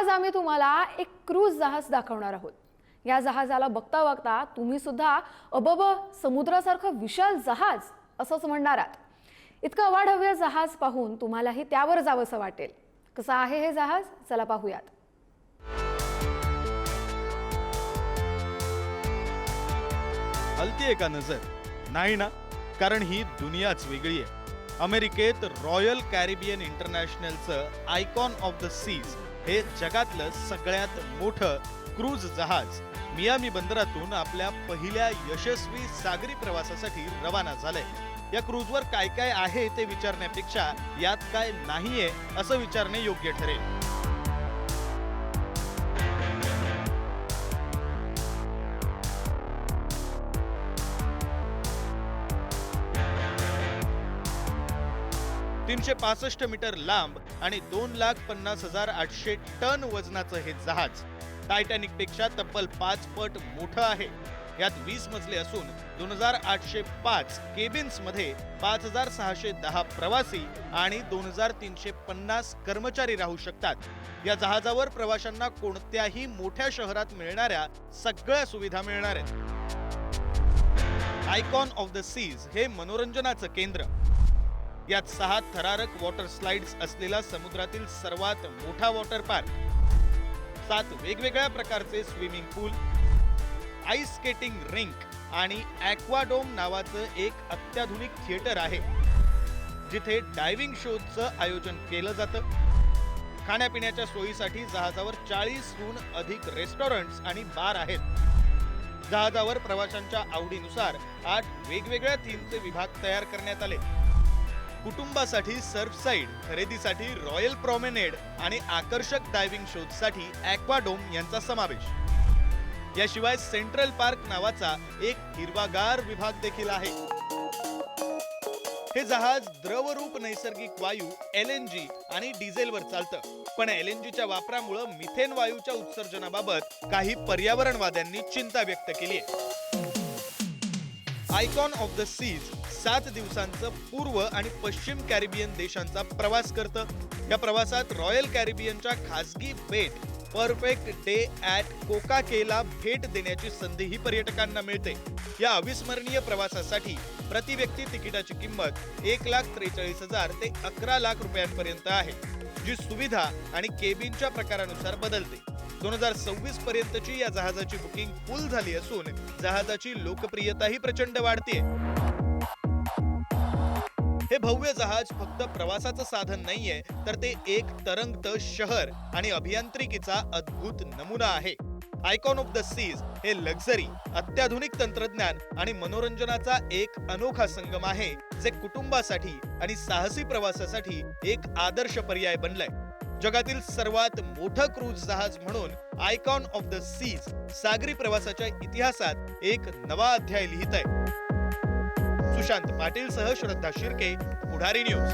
आज आम्ही तुम्हाला एक क्रूज जहाज दाखवणार आहोत. या जहाजाला बघता बघता तुम्ही सुद्धा अबब समुद्रासारखं विशाल जहाज असंच म्हणणार आहात इतकं अवाढव्य जहाज पाहून तुम्हालाही त्यावर जावंसं वाटेल. कसं आहे हे जहाज? चला पाहूयात. हलती का नजर? नाही ना? कारण ही दुनियाच वेगळी आहे. अमेरिकेत रॉयल कॅरिबियन इंटरनॅशनलचं आयकॉन ऑफ द सीज हे जगातलं सगळ्यात मोठं क्रूज जहाज मियामी बंदरातून आपल्या पहिल्या यशस्वी सागरी प्रवासासाठी रवाना झालंय. या क्रूजवर काय काय आहे ते विचारण्यापेक्षा यात काय नाहीये असं विचारणे योग्य ठरेल. तीनशे पासष्ट मीटर लांब आणि दोन लाख पन्नास हजार आठशे टन वजनाचं हे जहाज टायटॅनिकपेक्षा तब्बल पाच पट मोठं आहे. यात वीस मजले असून दोन हजार आठशे पाच केबिन्समध्ये पाच हजार सहाशे दहा प्रवासी आणि दोन हजार तीनशे पन्नास कर्मचारी राहू शकतात. या जहाजावर प्रवाशांना कोणत्याही मोठ्या शहरात मिळणाऱ्या सगळ्या सुविधा मिळणार आहेत. आयकॉन ऑफ द सीज हे मनोरंजनाचं केंद्र. यात सहा थरारक वॉटर स्लाइड्स असलेला समुद्रातील सर्वात मोठा वॉटर पार्क सात वेगवेगळ्या प्रकारचे swimming pool ice skating rink आणि ॲक्वाडोम नावाचं एक अत्याधुनिक थिएटर आहे जिथे डायव्हिंग शोचं आयोजन केलं जातं. खाण्यापिण्याच्या सोयीसाठी जहाजावर चाळीसहून अधिक रेस्टॉरंट्स आणि बार आहेत. जहाजावर प्रवाशांच्या आवडीनुसार आठ वेगवेगळ्या थीमचे विभाग तयार करण्यात आले. कुटुंबासाठी सर्फ साईड खरेदीसाठी रॉयल प्रॉमेनेड आणि आकर्षक डायव्हिंग शोजसाठी ॲक्वाडोम यांचा समावेश. याशिवाय सेंट्रल पार्क नावाचा एक हिरवागार विभाग देखील आहे. हे जहाज द्रवरूप नैसर्गिक वायू एल एन जी आणि डिझेलवर चालतं. पण एल एन जीच्या वापरामुळं मिथेन वायूच्या उत्सर्जनाबाबत काही पर्यावरणवाद्यांनी चिंता व्यक्त केली आहे आयकॉन ऑफ द सीज सात दिवसांचं पूर्व आणि पश्चिम कॅरिबियन देशांचा प्रवास करतं. या प्रवासात रॉयल कॅरिबियनच्या खासगी बेट परफेक्ट डे ॲट कोका केला भेट देण्याची संधीही पर्यटकांना मिळते. या अविस्मरणीय प्रवासासाठी प्रति व्यक्ती तिकिटाची किंमत एक लाख त्रेचाळीस हजार ते अकरा लाख रुपयांपर्यंत आहे जी सुविधा आणि केबिनच्या प्रकारानुसार बदलते. दोन हजार सव्वीस पर्यंतची या जहाजाची बुकिंग फुल झाली असून जहाजाची लोकप्रियताही प्रचंड वाढते हे भव्य जहाज फक्त प्रवासाचं साधन नाहीये तर ते एक तरंगत शहर आणि अभियांत्रिकीचा अद्भुत नमुना आहे. आयकॉन ऑफ द सीज हे लक्झरी अत्याधुनिक तंत्रज्ञान आणि मनोरंजनाचा एक अनोखा संगम आहे जे कुटुंबासाठी आणि साहसी प्रवासासाठी एक आदर्श पर्याय बनलाय. जगातील सर्वात मोठं क्रूज जहाज म्हणून आयकॉन ऑफ द सीज सागरी प्रवासाच्या इतिहासात एक नवा अध्याय लिहित आहे. सुशांत पाटील सह श्रद्धा शिर्के पुढारी न्यूज.